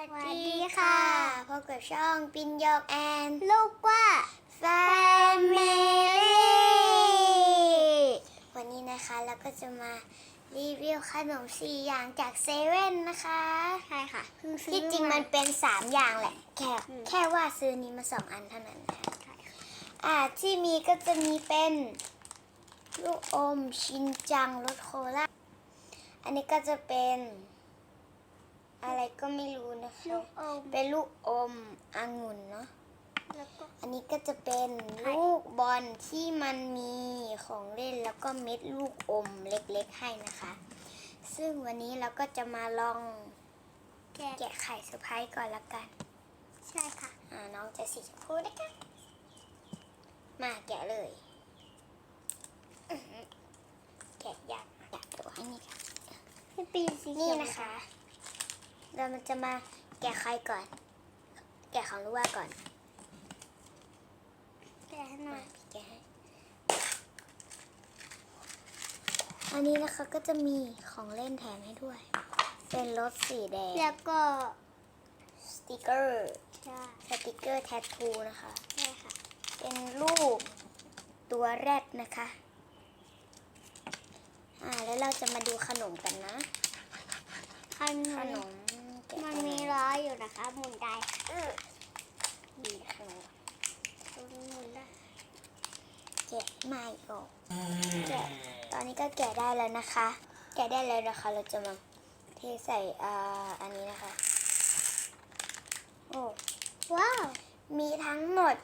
สวัสดีค่ะ พบกับช่องปินยอกแอน ลูกว่าแฟมิลี่วันนี้นะคะเราก็จะมารีวิวขนมสี่อย่างจากเซเว่นนะคะ ใช่ค่ะเพิ่งซื้อที่จริงมันเป็นสามอย่างแหละ แค่อืมแค่ว่าซื้อนี้มาสองอันเท่านั้นนะคะใช่ค่ะอ่าที่มีก็จะมีเป็นลูกอมชินจังรสโคลาอันนี้ก็จะเป็น อะไรก็ไม่รู้นะคะลูกอมเป็นลูกอมองุ่นเนาะแล้วก็อันนี้ก็จะเป็นไข่ลูกบอลที่มันมีของเล่นแล้วก็เม็ดลูกอมเล็กๆให้นะคะ ซึ่งวันนี้เราก็จะมาลองแกะแกะไข่เซอร์ไพรส์ก่อนละกัน ใช่ค่ะ อ่าน้องจะสีชมพูนะคะมาแกะเลยอื้อหือแกะยากอยากตัวให้นี่ค่ะให้ปีนสีนี่เขียวนะคะ เรามันจะมาแกะไข่ก่อน แกะของลูกว่าก่อน แกะให้หน่มาอยพี่แกะให้อันนี้นะคะก็จะมีของเล่นแถมให้ด้วย เป็นรถสีแดง แล้วก็สติกเกอร์ใช่สติกเกอร์แทททูนะคะใช่ค่ะ เป็นรูปตัวแรดนะคะ อ่าแล้วเราจะมาดูขนมกันนะ ขนขม นมแกะ มัน ข มีล้ อยู่นะคะหมุนได้ค่ะนี่ขนมหมุนได้แกะไม่ออกแกะตอนนี้ก็แกะได้แล้วนะคะ แกะได้แล้วนะคะ เราจะมาเทใส่อ่าอันนี้นะคะโอ้ว้าว มีทั้งหมด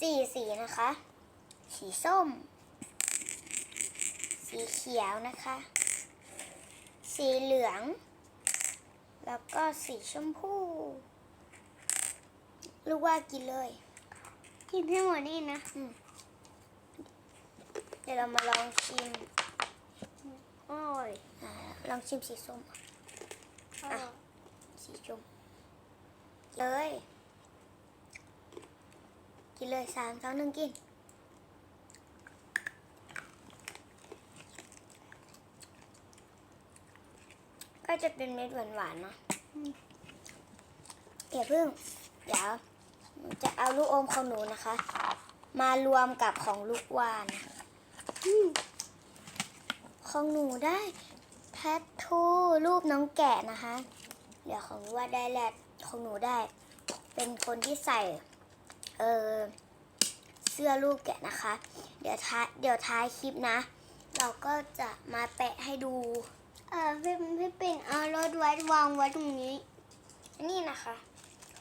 สี่สีนะคะ สีส้ม สีเขียวนะคะ สีเหลือง แล้วก็สีชมพูลูกว่ากินเลย กินให้หมดนี่นะเดี๋ยวเรามาลองชิมโอ้ยอ่าลองชิมสีส้มอะสีชมเลย กินเลยสามสองหนึ่งกิน ก็จะเป็นเม็ดหวานๆเนาะเดี๋ยวพิ่ง เดี๋ยวจะเอาลูกอมของหนูนะคะ มารวมกับของลูกวานอของหนูได้แทททูรูปน้องแกะนะคะ เดี๋ยวของว่าได้แหละของหนูได้ เป็นคนที่ใส่ เออเสื้อรูปแกะนะคะ เดี๋ยวท้ายเดี๋ยวท้ายคลิปนะ เราก็จะมาแปะให้ดู เออพี่พี่ปิ่นเอารถไว้วางไว้ตรงนี้ อันนี้นะคะ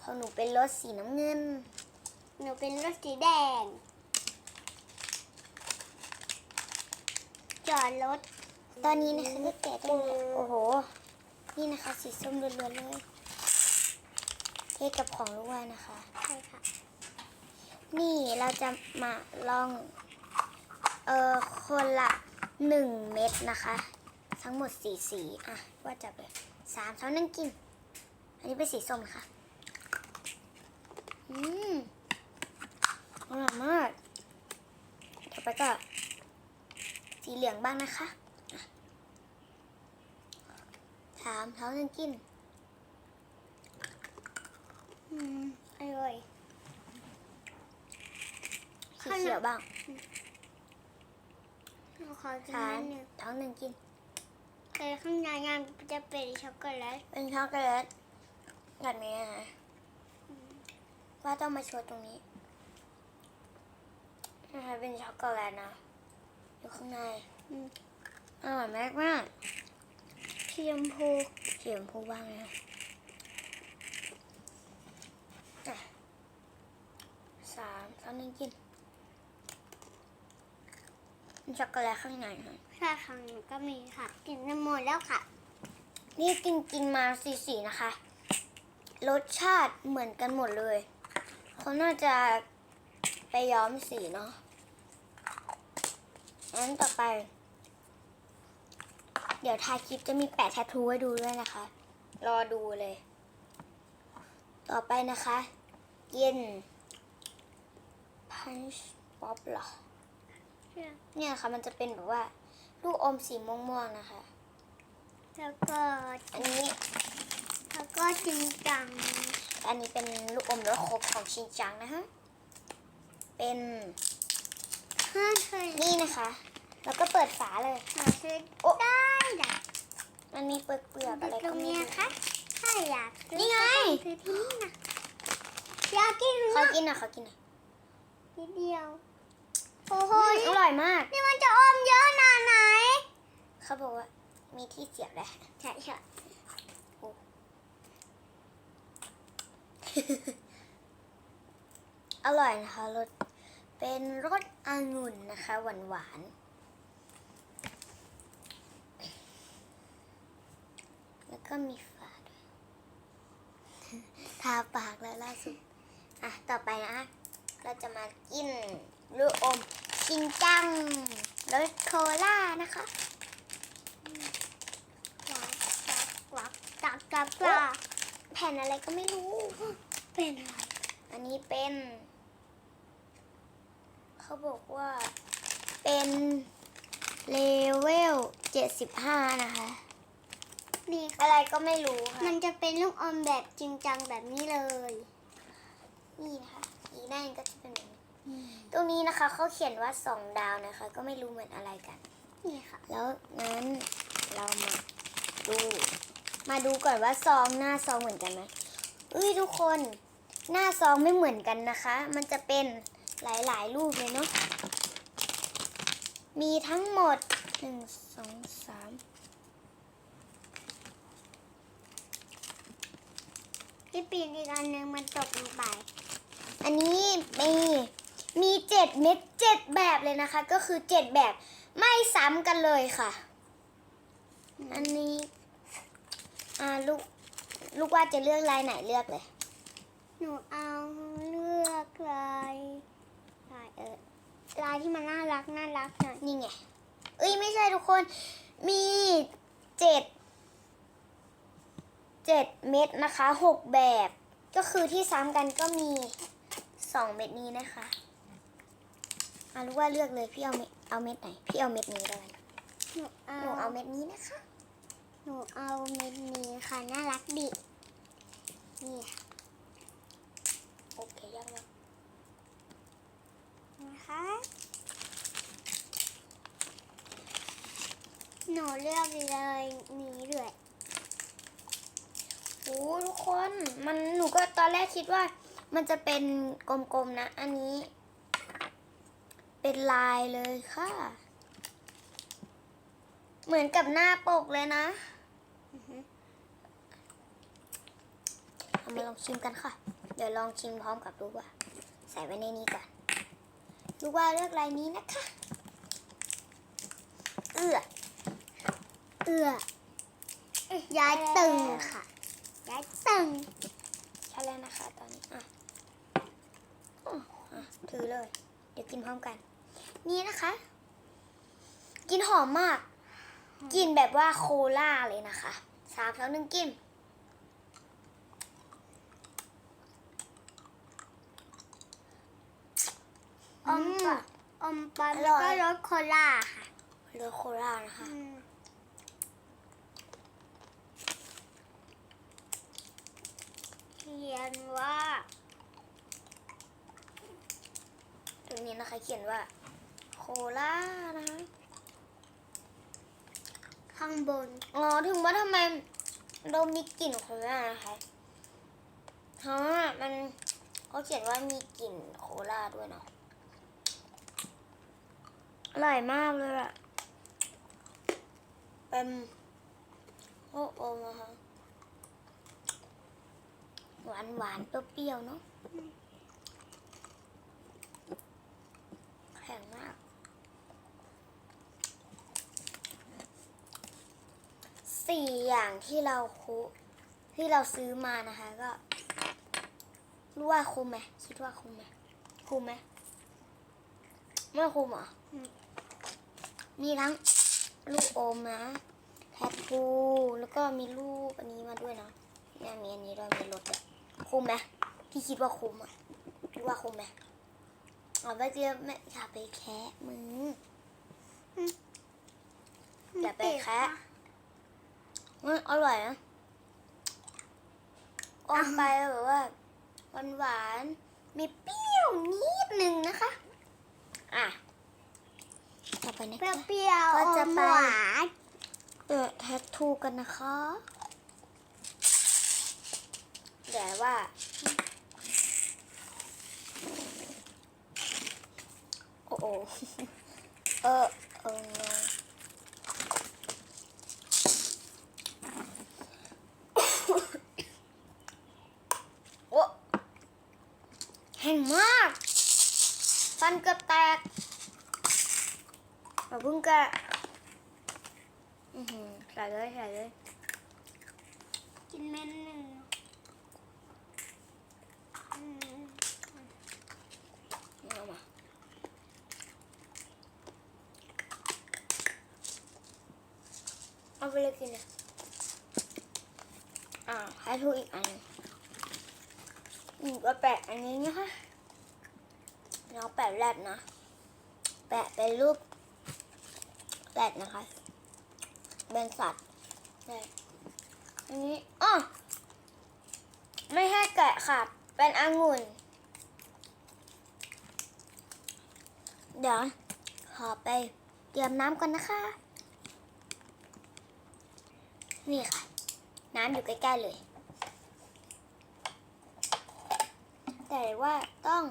ของหนูเป็นรถสีน้ำเงิน หนูเป็นรถสีแดง จอดรถ ตอนนี้นะคะก็แกะได้แล้วโอ้โห นี่นะคะสีส้มล้วนๆเลยเทกับของลูกว่านะคะ ใช่ค่ะ นี่เราจะมาลอง เอ่อคนละหนึ่งเม็ดนะคะ ทั้งหมดสีสีอะว่าจะไปสามสองหนึ่งกิน อันนี้เป็นสีส้มนะคะอืมอร่อยมากต่อไปก็สีเหลืองบ้างนะคะอะสามสองหนึ่งกิน อืมอร่อยสีเขียวบ้างหนูขอกินสามนิดนึงสองหนึ่งกิน แต่ข้างในยังจะเป็นช็อกโกแลตเป็นช็อกโกแลตแบบนี้นะว่าต้องมาโชว์ตรงนี้นะคะเป็นช็อกโกแลตนะอยู่ข้างในอืมอร่อยมากมากสีชมพูๆสีชมพูบ้างเลยนะอะสามสองหนึ่งกินเป็น ช็อกโกแลตข้างในนะใช่ค่ะหนูก็มีค่ะ กินน้ำหมดแล้วค่ะ นี่กินกินมาสีสีนะคะ รสชาติเหมือนกันหมดเลย เขาน่าจะไปย้อมสีเนาะงั้นต่อไป เดี๋ยวท้ายคลิปจะมีแปะแทททูให้ดูด้วยนะคะ รอดูเลย ต่อไปนะคะกินพันช์ป๊อปเหรอ เนี่ยค่ะมันจะเป็นแบบว่าลูกอมสีม่วงๆนะคะ แล้วก็อันนี้ แล้วก็จริงจัง อันนี้เป็นลูกอมรสครบของชินจังนะฮะ เป็นห้าเคยนี่นะคะ แล้วก็เปิดฝาเลยหาซื้อโอ้ได้จ้ะมันมีเปลือกเปลือกๆอะไรตรก็งไม่เนี้ยรู้ค่ะถ้าอยากซื้อนี่ไงก็ซื้อที่นี่นะอยากกินขอนะกินหน่อยขอกินหน่อยนิดเดียว โอ้โหอร่อยมาก นี่มันจะอมเยอะขนาดไหน เขาบอกว่ามีที่เสียบเลยใช่ใช่อร่อยนะคะรสเป็นรสองุ่นนะคะ หวานหวานๆแล้วก็มีฝาด้วยทาปากแล้วล่าสุด อะ ต่อไปนะ เราจะมากินลูกอ มชินจังรสโคล่านะคะกวักกวักกวักกวักกวักแผ่นอะไรก็ไม่รู้ เป็นอะไร อันนี้เป็น เขาบอกว่าเป็นเลเวล75นะคะนี่อะไรก็ไม่รู้ค่ะ มันจะเป็นลูกอมแบบจริงจังแบบนี้เลย นี่นะคะ อีกด้านก็จะเป็นแบบนี้ ตรงนี้นะคะเขาเขียนว่า2ดาวนะคะ ก็ไม่รู้เหมือนอะไรกัน นี่ค่ะ แล้วงั้นเรามาดู มาดูก่อนว่าซองหน้าซองเหมือนกันไหมเอ้ยทุกคนหน้าซองไม่เหมือนกันนะคะ มันจะเป็นหลายๆรูปเลยเนาะมีทั้งหมดหนึ่งสองสามที่ปีนอีกอันหนึงมันตกลงไป อันนี้มี มีเจ็ดเม็ดเจ็ดแบบเลยนะคะ ก็คือเจ็ดแบบไม่ซ้ำกันเลยค่ะ อันนี้ อ่าลูกลูกว่าจะเลือกลายไหนเลือกเลย หนูเอาเลือกลายลายเออลายที่มันน่ารักน่ารักหน่อยนี่ไงเอ้ยไม่ใช่ทุกคนมีเจ็ดเจ็ดเม็ดนะคะหกแบบ ก็คือที่ซ้ำกันก็มีสองเม็ดนี้นะคะ อะรู้ว่าเลือกเลยพี่เอาเม็ดเอาเม็ดไหนพี่เอาเม็ดนี้แล้วกันหนูเอาหนูเอาเม็ดนี้นะคะ หนูเอาเม็ดนี้ค่ะน่ารักดินี่ค่ะโอเคยังวะนะคะหนูเลือกเลยนี้ด้วยโอ้ทุกคนมันหนูก็ตอนแรกคิดว่า มันจะเป็นกลมๆนะ อันนี้ เป็นลายเลยค่ะ เหมือนกับหน้าปกเลยนะอือฮึเอามาลองชิมกันค่ะ เดี๋ยวลองชิมพร้อมกับลูกว่า ใส่ไว้ในนี้ก่อนลูกว่าเลือกลายนี้นะคะ เอื้อ เอื้อ ย้ายตึงค่ะ ย้ายตึงใช่แล้วนะคะตอนนี้ อะอ๋ออะถือเลย เดี๋ยวกินพร้อมกัน นี่นะคะกินหอมมากกินแบบว่าโคล่าเลยนะคะสามสองหนึ่งกินอมปะอมปะอร่แล้วอยก็รสโคลาค่ะเลือกโคล่านะคะอืมเขียนว่า ตรงนี้นะคะเขียนว่าโค ล่านะคะข้างบน อ๋อ ถึงว่าทำไมเรามีกลิ่นโคล่านะคะเพราะว่ามันเขาเขียนว่ามีกลิ่นโคล่าด้วยเนาะ อร่อยมากเลยอะเป็นโอ้โอมนะคะหวานหวานเปรี้ยวเนาะแข็งมาก สี่อย่างที่เราคุที่เราซื้อมานะคะก็รู้ว่าคุ้มไหมคิดว่าคุ้มไหมคุ้มไหมไม่คุ้มหรอมมีทั้งลูกอมนะแทททูแล้วก็มีรูปอันนี้มาด้วยนะเนี่ยมีอันนี้ด้วยมีรถด้วยคุ้มไหมพี่คิดว่าคุ้มอะคิดว่าคุ้มไหมเอาไปเจอไม่อย่าไปแคะมืออย่าไปแคะ อืมอร่อยนะอมไปแบบว่าหวานหวานๆมีเปรี้ยวนิดนึงนะคะ อะต่อไปนะเปคะรี้ยวๆก็จะอมไปหวานเปิดแทททูกันนะคะเดี๋ยวว่า โอ้โหเออเออ โอ้ แห้งมาก ฟันเกือบแตกเราเพิ่งแกะอือหือใส่เลยใส่เลย กินเม็ดหนึ่งมเอามาเอาไปเลยกินเลยอ่าให้ทูกอีกอันนึง อืมก็แปะอันนี้นะคะเราแปะแรดนะ แปะเป็นรูปแรดนะคะ เป็นสัตว์อันนี้อ๋อไม่ให้แกะค่ะ เป็นองุ่น เดี๋ยวขอไปเตรียมน้ำก่อนนะคะ นี่ค่ะ น้ำอยู่ใกล้ๆเลย แต่ว่าต้อง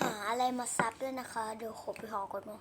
หาอะไรมาซับด้วยนะคะ เดี๋ยวขอไปหอก่อนเนาะ